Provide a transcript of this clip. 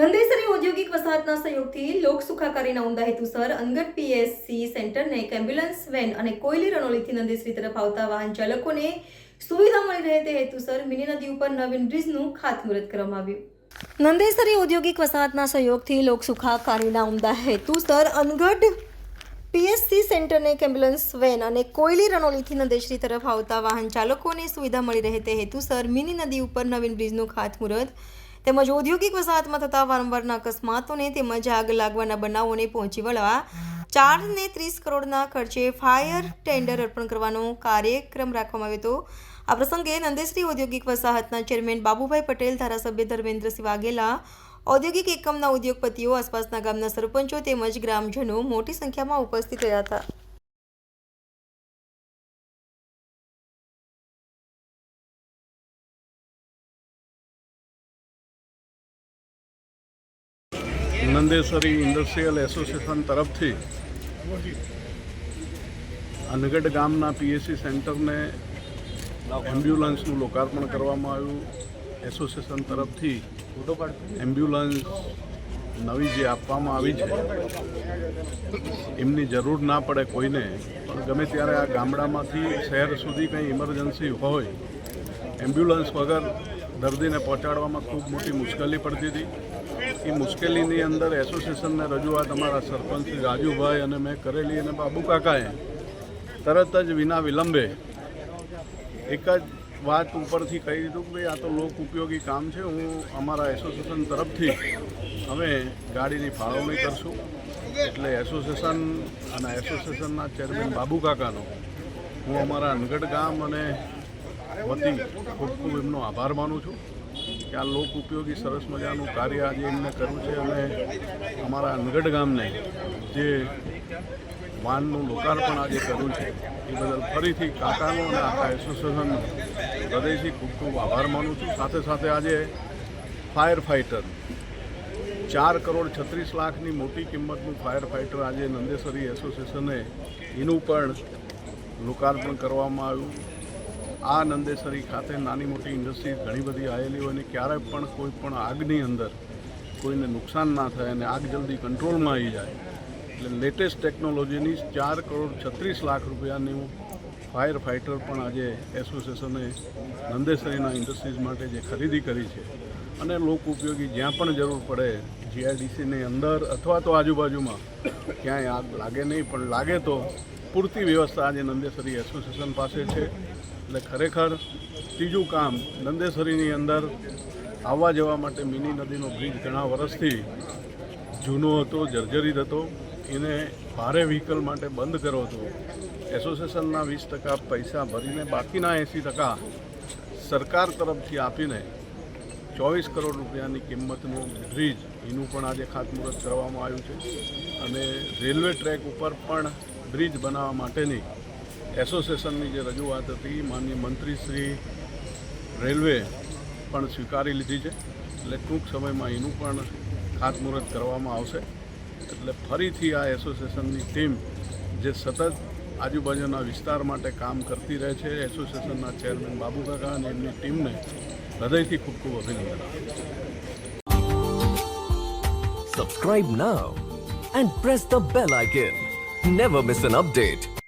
નંદેસરી ઔદ્યોગિક વસાહતના સહયોગથી લોક સુખાકારીના ઉમદા હેતુસર અંગત પીએસસી સેન્ટરને એક એમ્બ્યુલન્સ વેન અને કોયલી રણોલીથી નંદેસરી તરફ આવતા વાહન ચાલકોને સુવિધા મળી રહે તે હેતુસર મિની નદી ઉપર નવીન બ્રિજનું ખાતમુહૂર્ત કરવામાં આવ્યું. નંદેસરી ઔદ્યોગિક વસાહતના સહયોગથી લોક સુખાકારીના ઉમદા હેતુસર અનગઢ પીએસસી સેન્ટરને એક એમ્બ્યુલન્સ વેન અને કોયલી રણોલીથી નંદેશ્રી તરફ આવતા વાહન ચાલકોને સુવિધા મળી રહે તે હેતુસર મિની નદી ઉપર નવીન બ્રિજનું ખાતમુહૂર્ત તેમજ ઔદ્યોગિક વસાહતમાં થતા વારંવારના અકસ્માતોને તેમજ આગ લાગવાના બનાવોને પહોંચી વળવા ચાર ને ત્રીસ કરોડના ખર્ચે ફાયર ટેન્ડર અર્પણ કરવાનો કાર્યક્રમ રાખવામાં આવ્યો હતો. આ પ્રસંગે નંદેશ્રી ઔદ્યોગિક વસાહતના ચેરમેન બાબુભાઈ પટેલ, ધારાસભ્ય ધર્મેન્દ્રસિંહ વાઘેલા, ઔદ્યોગિક એકમના ઉદ્યોગપતિઓ, આસપાસના ગામના સરપંચો તેમજ ગ્રામજનો મોટી સંખ્યામાં ઉપસ્થિત રહ્યા હતા. નંદેશ્વરી ઇન્ડસ્ટ્રીયલ એસોસિએશન તરફથી અનગઢ ગામના પીએસસી સેન્ટરને એમ્બ્યુલન્સનું લોકાર્પણ કરવામાં આવ્યું. એસોસિએશન તરફથી એમ્બ્યુલન્સ નવી જે આપવામાં આવી છે, એમની જરૂર ના પડે કોઈને, પણ ગમે ત્યારે આ ગામડામાંથી શહેર સુધી કંઈ ઇમરજન્સી હોય એમ્બ્યુલન્સ વગર દર્દીને પહોંચાડવામાં ખૂબ મોટી મુશ્કેલી પડતી હતી. એ મુશ્કેલીની અંદર એસોસિએશનને રજૂઆત અમારા સરપંચ રાજુભાઈ અને મેં કરેલી અને બાબુ કાકાએ તરત જ વિના વિલંબે એક જ વાત ઉપરથી કહી દીધું કે ભાઈ, આ તો લોક ઉપયોગી કામ છે. હું અમારા એસોસિએશન તરફથી અમે ગાડીની ફાળવણી કરશું. એટલે એસોસિએશન અને એસોસિએશનના ચેરમેન બાબુ કાકાનો હું અમારા અનગઢ ગામ અને વતી ખૂબ ખૂબ એમનો આભાર માનું છું. કે આ લોક ઉપયોગી સરસ મજાનું કાર્ય આજે એમને કર્યું છે અને અમારા અનગઢ ગામને જે વાનનું લોકાર્પણ આજે કર્યું છે, એ બદલ ફરીથી કાકાનો અને આખા એસોસિએશન હૃદયથી ખૂબ ખૂબ આભાર માનું છું. સાથે સાથે આજે ફાયર ફાઇટર ચાર કરોડ છત્રીસ લાખની મોટી કિંમતનું ફાયર ફાઇટર આજે નંદેસરી એસોસિએશને એનું પણ લોકાર્પણ કરવામાં આવ્યું. આ નંદેસરી ખાતે નાની મોટી ઇન્ડસ્ટ્રી ઘણી બધી આવેલી હોય અને ક્યારેય પણ કોઈ પણ આગની અંદર કોઈને નુકસાન ના થાય અને આગ જલ્દી કંટ્રોલમાં આવી જાય. એટલે લેટેસ્ટ ટેકનોલોજીની ચાર કરોડ છત્રીસ લાખ રૂપિયાનું ફાયર ફાઇટર પણ આજે એસોસિએશને નંદેસરીના ઇન્ડસ્ટ્રીઝ માટે જે ખરીદી કરી છે. અને લોક ઉપયોગી જ્યાં પણ જરૂર પડે, જીઆઈડીસીની અંદર અથવા તો આજુબાજુમાં, ક્યાંય આગ લાગે નહીં, પણ લાગે તો પૂરતી વ્યવસ્થા આજે નંદેસરી એસોસિએશન પાસે છે. એટલે ખરેખર ત્રીજું કામ નંદેસરીની અંદર આવવા જવા માટે મિની નદીનો બ્રિજ ઘણા વર્ષથી જૂનો હતો, જર્જરિત હતો. એને ભારે વ્હીકલ માટે બંધ કર્યો હતો. એસોસિએશનના વીસ ટકા પૈસા ભરીને બાકીના એંસી ટકા સરકાર તરફથી આપીને ચોવીસ કરોડ રૂપિયાની કિંમતનું બ્રિજ એનું પણ આજે ખાતમુહૂર્ત કરવામાં આવ્યું છે. અને રેલવે ટ્રેક ઉપર પણ બ્રિજ બનાવવા માટેની એસોસિએશનની જે રજૂઆત હતી, માનનીય મંત્રી શ્રી રેલવે પણ સ્વીકારી લીધી છે. એટલે ટૂંક સમયમાં એનું પણ ખાતમુહૂર્ત કરવામાં આવશે. એટલે ફરીથી આ એસોસિએશનની ટીમ જે સતત આજુબાજુના વિસ્તાર માટે કામ કરતી રહે છે, એસોસિએશનના ચેરમેન બાબુકાકા અને એમની ટીમને હૃદયથી ખૂબ ખૂબ અભિનંદન. સબસ્ક્રાઇબ છું and press the bell icon never miss an update.